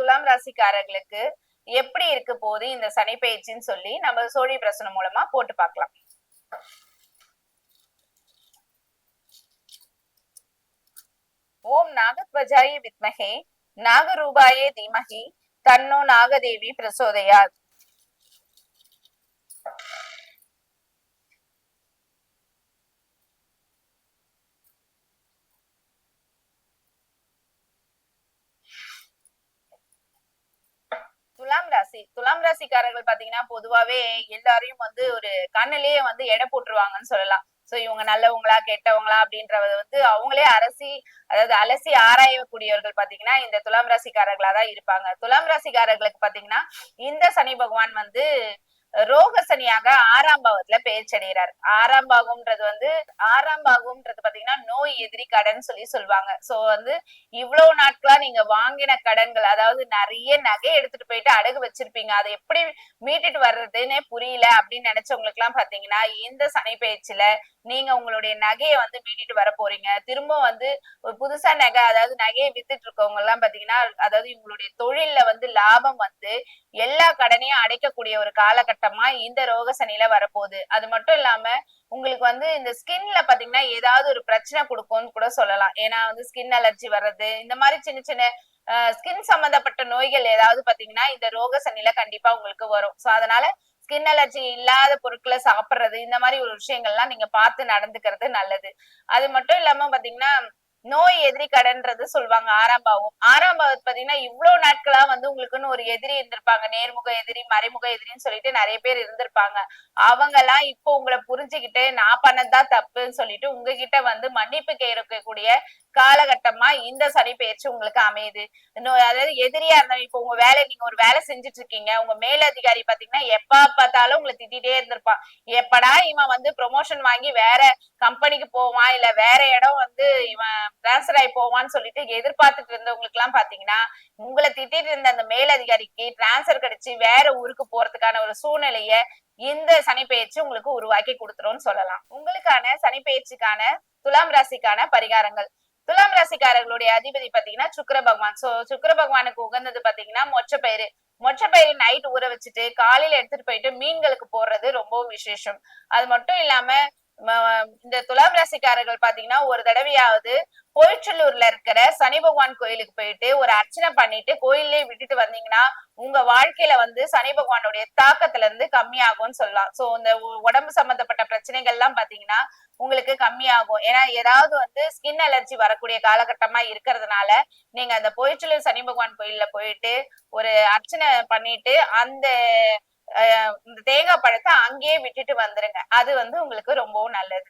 துலாம் ராசிக்காரர்களுக்கு எப்படி இருக்க போகுது இந்த சனி பயிற்சின்னு சொல்லி நம்ம சோழி பிரசனம் மூலமா போட்டு பார்க்கலாம். ஓம் நாகத்வஜாய வித்மகே நாகரூபாயே தீமகி தன்னோ நாகதேவி பிரசோதையாத் துலாம் ராசி துலாம் ராசிக்காரர்கள் பாத்தீங்கன்னா பொதுவாவே எல்லாரையும் வந்து ஒரு கண்ணிலேயே வந்து எடை போட்டுருவாங்கன்னு சொல்லலாம். சோ இவங்க நல்லவங்களா கெட்டவங்களா அப்படின்றத வந்து அவங்களே அரசி அதாவது அலசி ஆராயக்கூடியவர்கள் பாத்தீங்கன்னா இந்த துலாம் ராசிக்காரர்களா தான் இருப்பாங்க. துலாம் ராசிக்காரர்களுக்கு பாத்தீங்கன்னா இந்த சனி பகவான் வந்து ரோக சனியாக ஆறாம் பாவத்துல பேச்சடைகிறார் ஆறாம் பாகம்ன்றது வந்து ஆறாம் பாகம்ன்றது பாத்தீங்கன்னா நோய் எதிரி கடன் சொல்லி சொல்லுவாங்க. சோ வந்து இவ்வளவு நாட்களா நீங்க வாங்கின கடன்கள் அதாவது நிறைய நகை எடுத்துட்டு போயிட்டு அடகு வச்சிருப்பீங்க. அதை எப்படி மீட்டுட்டு வர்றதுன்னே புரியல அப்படின்னு நினைச்சவங்களுக்கு எல்லாம் பாத்தீங்கன்னா இந்த சனி பயிற்சியில நீங்க உங்களுடைய நகையை வந்து மீட்டிட்டு வர போறீங்க. திரும்ப வந்து ஒரு புதுசா நகை அதாவது நகையை வித்துட்டு இருக்கவங்க எல்லாம் பாத்தீங்கன்னா அதாவது உங்களுடைய தொழில்ல வந்து லாபம் வந்து எல்லா கடனையும் அடைக்கக்கூடிய ஒரு காலகட்டமா இந்த ரோக சனியில வரப்போகுது. அது மட்டும் இல்லாம உங்களுக்கு வந்து இந்த ஸ்கின்ல பாத்தீங்கன்னா ஏதாவது ஒரு பிரச்சனை கொடுக்கும்னு கூட சொல்லலாம். ஏன்னா வந்து ஸ்கின் அலர்ஜி வர்றது இந்த மாதிரி சின்ன சின்ன ஸ்கின் சம்பந்தப்பட்ட நோய்கள் ஏதாவது பாத்தீங்கன்னா இந்த ரோக சனியில கண்டிப்பா உங்களுக்கு வரும். சோ அதனால ஸ்கின் அலர்ஜி இல்லாத பொருட்களை சாப்பிடுறது இந்த மாதிரி ஒரு விஷயங்கள்லாம் நீங்க பார்த்து நடந்துக்கிறது நல்லது. அது மட்டும் இல்லாம பாத்தீங்கன்னா நோய் எதிரி கடன்றது சொல்லுவாங்க ஆறாம் பாவம். ஆறாம் பாவத்து பாத்தீங்கன்னா இவ்வளவு நாட்களா வந்து உங்களுக்குன்னு ஒரு எதிரி இருந்திருப்பாங்க. நேர்முக எதிரி மறைமுக எதிரின்னு சொல்லிட்டு நிறைய பேர் இருந்திருப்பாங்க. அவங்க எல்லாம் இப்போ உங்களை புரிஞ்சுக்கிட்டு நான் பண்ணதுதான் தப்புன்னு சொல்லிட்டு உங்ககிட்ட வந்து மன்னிப்பு கேட்கக்கூடிய காலகட்டமா இந்த சனி பயிற்சி உங்களுக்கு அமையுது. இன்னும் அதாவது எதிரியா இருந்தா இப்போ உங்க வேலை நீங்க ஒரு வேலை செஞ்சுட்டு இருக்கீங்க உங்க மேலதிகாரி பாத்தீங்கன்னா எப்ப பார்த்தாலும் உங்களை திட்டிகிட்டே இருந்திருப்பான் எப்படா இவன் வந்து ப்ரொமோஷன் வாங்கி வேற கம்பெனிக்கு போவான் இல்ல வேற இடம் வந்து இவன் டிரான்ஸ்பர் ஆகி போவான்னு சொல்லிட்டு எதிர்பார்த்துட்டு இருந்தவங்களுக்கு எல்லாம் பாத்தீங்கன்னா உங்களை திட்டிட்டு இருந்த அந்த மேலதிகாரிக்கு டிரான்ஸ்பர் கிடைச்சு வேற ஊருக்கு போறதுக்கான ஒரு சூழ்நிலைய இந்த சனி உங்களுக்கு உருவாக்கி கொடுத்துரும்னு சொல்லலாம். உங்களுக்கான சனி துலாம் ராசிக்கான பரிகாரங்கள். துலாம் ராசிக்காரர்களுடைய அதிபதி பாத்தீங்கன்னா சுக்கர பகவான். சோ சுக்கர பகவானுக்கு உகந்தது பாத்தீங்கன்னா மொச்ச பயிறு மொச்ச பயிறு நைட் ஊற வச்சுட்டு காலையில எடுத்துட்டு போயிட்டு மீன்களுக்கு போடுறது ரொம்பவும் விசேஷம். அது மட்டும் இல்லாம இந்த துலாம் ராசிக்காரர்கள் பாத்தீங்கன்னா ஒரு தடவையாவது கோயிச்சல்லூர்ல இருக்கிற சனி பகவான் கோயிலுக்கு போயிட்டு ஒரு அர்ச்சனை பண்ணிட்டு கோயிலே விட்டுட்டு வந்தீங்கன்னா உங்க வாழ்க்கையில வந்து சனி பகவானுடைய தாக்கத்துல இருந்து கம்மியாகும்னு சொல்லலாம். சோ இந்த உடம்பு சம்பந்தப்பட்ட பிரச்சனைகள் எல்லாம் பாத்தீங்கன்னா உங்களுக்கு கம்மியாகும். ஏன்னா ஏதாவது வந்து ஸ்கின் அலர்ஜி வரக்கூடிய காலகட்டமா இருக்கிறதுனால நீங்க அந்த போயிச்சலூர் சனி பகவான் கோயில்ல போயிட்டு ஒரு அர்ச்சனை பண்ணிட்டு அந்த இந்த தேங்காய் பழத்தை அங்கேயே விட்டுட்டு வந்துருங்க. அது வந்து உங்களுக்கு ரொம்பவும் நல்லது.